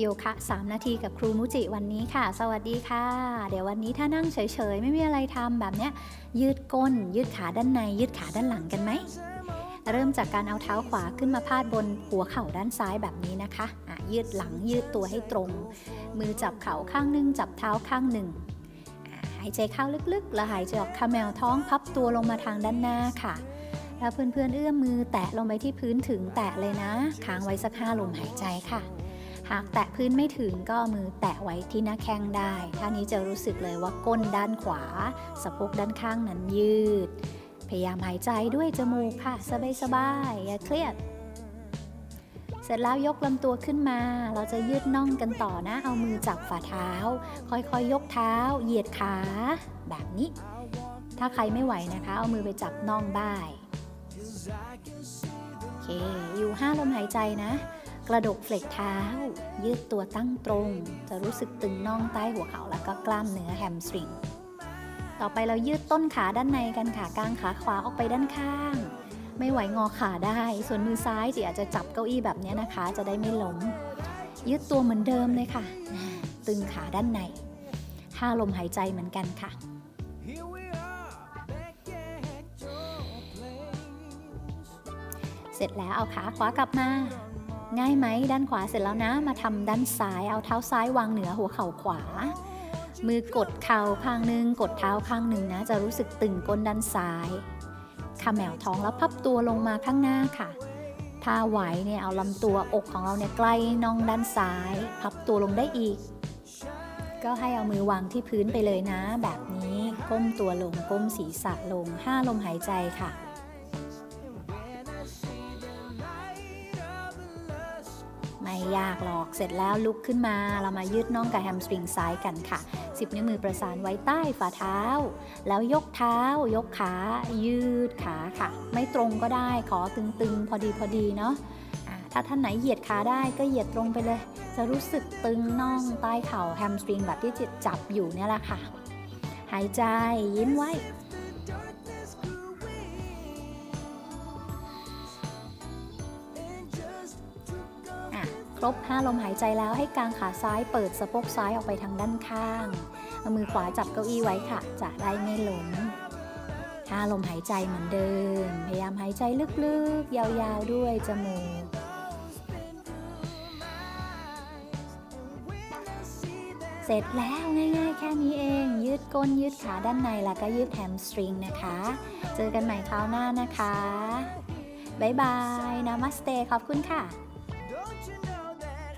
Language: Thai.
โยคะ 3 นาทีกับครูมุจิวันนี้ค่ะ สวัสดีค่ะ เดี๋ยววันนี้ถ้านั่งเฉยๆ ไม่มีอะไรทำแบบเนี้ย ยืดก้น ยืดขาด้านใน ยืดขาด้านหลังกันไหม เริ่มจากการเอาเท้าขวาขึ้นมาพาดบนหัวเข่าด้านซ้ายแบบนี้นะคะะยืดหลังยืดตัวให้ตรง มือจับเข่าข้างหนึ่งจับเท้าข้างหนึ่งหายใจเข้าลึกๆ แล้วหายใจออกคาแมวท้องพับตัวลงมาทางด้านหน้าค่ะแล้วเพื่อนๆเอื้อมมือแตะลงไปที่พื้นถึงแตะเลยนะ ค้างไว้สักห้าลมหายใจค่ะ หากแตะพื้นไม่ถึงก็มือแตะไว้ที่หน้าแข้งได้ท่านี้จะรู้สึกเลยว่าก้นด้านขวา สะโพกด้านข้างนั้นยืด พยายามหายใจด้วยจมูกค่ะสบายๆอย่าเครียด เสร็จแล้วยกลำตัวขึ้นมา เราจะยืดน่องกันต่อนะ เอามือจับฝ่าเท้า ค่อยๆยกเท้า เหยียดขา แบบนี้ ถ้าใครไม่ไหวนะคะ เอามือไปจับน่องได้โอเค อยู่ห้าลมหายใจนะ กระดกเฟลกเท้า ยืดตัวตั้งตรง จะรู้สึกตึงน่องใต้หัวเข่าแล้วก็กล้ามเนื้อแฮมสตริง ต่อไปเรายืดต้นขาด้านในกันค่ะกางขาขวาออกไปด้านข้าง ไม่ไหวงอขาได้ ส่วนมือซ้ายจีอาจจะจับเก้าอี้แบบนี้นะคะ จะได้ไม่ล้ม ยืดตัวเหมือนเดิมเลยค่ะ ตึงขาด้านในห้าลมหายใจเหมือนกันค่ะเสร็จแล้วเอาขาขวากลับมา ง่ายไหมด้านขวาเสร็จแล้วนะ มาทำด้านซ้ายเอาเท้าซ้ายวางเหนือหัวเข่าขวา มือกดเข่าข้างหนึ่งกดเท้าข้างหนึ่งนะ จะรู้สึกตึงก้นด้านซ้ายขมแมวท้องแล้วพับตัวลงมาข้างหน้าค่ะ ถ้าไหวเนี่ยเอาลำตัวอกของเราเนี่ยใกล้น่องด้านซ้าย พับตัวลงได้อีก ก็ให้เอามือวางที่พื้นไปเลยนะ แบบนี้ก้มตัวลงก้มศีรษะลงห้าลมหายใจค่ะ ไม่ยากหรอกเสร็จแล้วลุกขึ้นมา เรามายืดน่องกับแฮมสตริงซ้ายกันค่ะ 10 นิ้วมือประสานไว้ใต้ฝ่าเท้า แล้วยกเท้า ยกขา ยืดขาค่ะ ไม่ตรงก็ได้ขอตึงๆ พอดีพอดีเนาะถ้าท่านไหนเหยียดขาได้ก็เหยียดตรงไปเลย จะรู้สึกตึงน่องใต้เข่าแฮมสตริงแบบที่จับอยู่เนี่ยแหละค่ะ หายใจยิ้มไว้ ครบ 5 ลมหายใจแล้วให้กางขาซ้ายเปิดสะโพกซ้ายออกไปทางด้านข้างเอามือขวาจับเก้าอี้ไว้ค่ะ จะได้ไม่ล้ม5ลมหายใจเหมือนเดิม พยายามหายใจลึกๆ ยาวๆด้วยจมูก เสร็จแล้วง่ายๆ แค่นี้เอง ยืดก้นยืดขาด้านในแล้วก็ยืดแฮมสตริงนะคะ เจอกันใหม่คราวหน้านะคะ บ๊ายบาย นามัสเต ขอบคุณค่ะ